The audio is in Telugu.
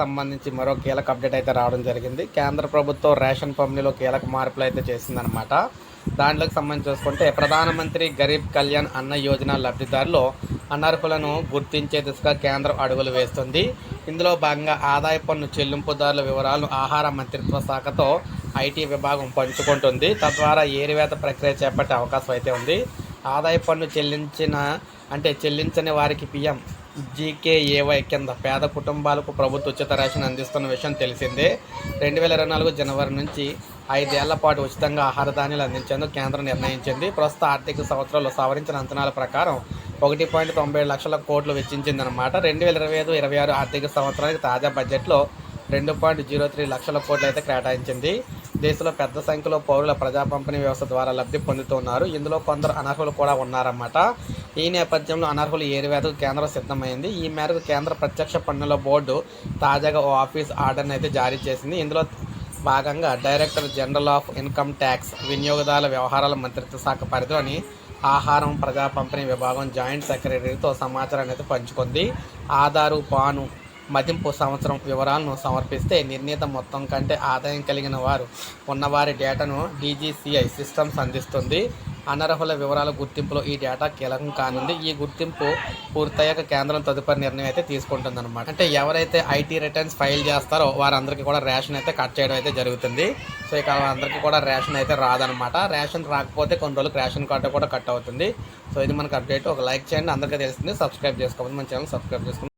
సంబంధించి మరో కీలక అప్డేట్ అయితే రావడం జరిగింది. కేంద్ర ప్రభుత్వం రేషన్ పంపిణీలో కీలక మార్పులు అయితే చేసిందనమాట దాంట్లోకి సంబంధించి చూసుకుంటే ప్రధానమంత్రి గరీబ్ కళ్యాణ్ అన్న యోజన లబ్ధిదారులు అనర్హులను గుర్తించే దిశగా కేంద్రం అడుగులు వేస్తుంది. ఇందులో భాగంగా ఆదాయ పన్ను చెల్లింపుదారుల వివరాలను ఆహార మంత్రిత్వ శాఖతో ఐటీ విభాగం పంచుకుంటుంది. తద్వారా ఏరివేత ప్రక్రియ చేపట్టే అవకాశం అయితే ఉంది. ఆదాయ పన్ను చెల్లించిన అంటే చెల్లించని వారికి పిఎం జీకేఏవై కింద పేద కుటుంబాలకు ప్రభుత్వ ఉచిత రేషన్ అందిస్తున్న విషయం తెలిసిందే. రెండు వేల ఇరవై నాలుగు జనవరి నుంచి ఐదేళ్ళ పాటు ఉచితంగా ఆహార ధాన్యాలు అందించేందుకు కేంద్రం నిర్ణయించింది. ప్రస్తుత ఆర్థిక సంవత్సరంలో సవరించిన అంచనాల ప్రకారం ఒకటి పాయింట్ తొంభై ఏడు లక్షల కోట్లు వెచ్చించిందనమాట రెండు వేల ఇరవై ఐదు ఇరవై ఆరు ఆర్థిక సంవత్సరానికి తాజా బడ్జెట్లో రెండు పాయింట్ జీరో త్రీ లక్షల కోట్లు అయితే కేటాయించింది. దేశంలో పెద్ద సంఖ్యలో పౌరుల ప్రజా పంపిణీ వ్యవస్థ ద్వారా లబ్ధి పొందుతున్నారు ఇందులో కొందరు అనర్హులు కూడా ఉన్నారన్నమాట. ఈ నేపథ్యంలో అనర్హులు ఏరివేతకు కేంద్రం సిద్ధమైంది? ఈ మేరకు కేంద్ర ప్రత్యక్ష పన్నుల బోర్డు తాజాగా ఓ ఆఫీస్ ఆర్డర్ని అయితే జారీ చేసింది. ఇందులో భాగంగా director general of income tax వినియోగదారుల వ్యవహారాల మంత్రిత్వ శాఖ పరిధిలోని ఆహారం ప్రజా పంపిణీ విభాగం జాయింట్ సెక్రటరీతో సమాచారాన్ని అయితే పంచుకుంది. ఆధారు పాను మదింపు సంవత్సరం వివరాలను సమర్పిస్తే నిర్ణీత మొత్తం కంటే ఆదాయం కలిగిన వారు ఉన్నవారి డేటాను డీజీసీఐ సిస్టమ్స్ అందిస్తుంది. అనర్హుల వివరాల గుర్తింపులో ఈ డేటా కీలకం కానుంది. ఈ గుర్తింపు పూర్తయ్యాక కేంద్రం తదుపరి నిర్ణయం అయితే తీసుకుంటుంది అనమాట అంటే ఎవరైతే ఐటీ రిటర్న్స్ ఫైల్ చేస్తారో వారందరికీ కూడా రేషన్ అయితే కట్ చేయడం అయితే జరుగుతుంది. సో ఇక అందరికీ కూడా రేషన్ అయితే రాదనమాట రేషన్ రాకపోతే కొన్ని రోజులకు రేషన్ కార్డు కూడా కట్ అవుతుంది. సో ఇది మనకు అప్డేట్. ఒక లైక్ చేయండి. అందరికీ తెలుస్తుంది. సబ్స్క్రైబ్ చేసుకోవాలి మన ఛానల్ సబ్స్క్రైబ్ చేసుకోండి.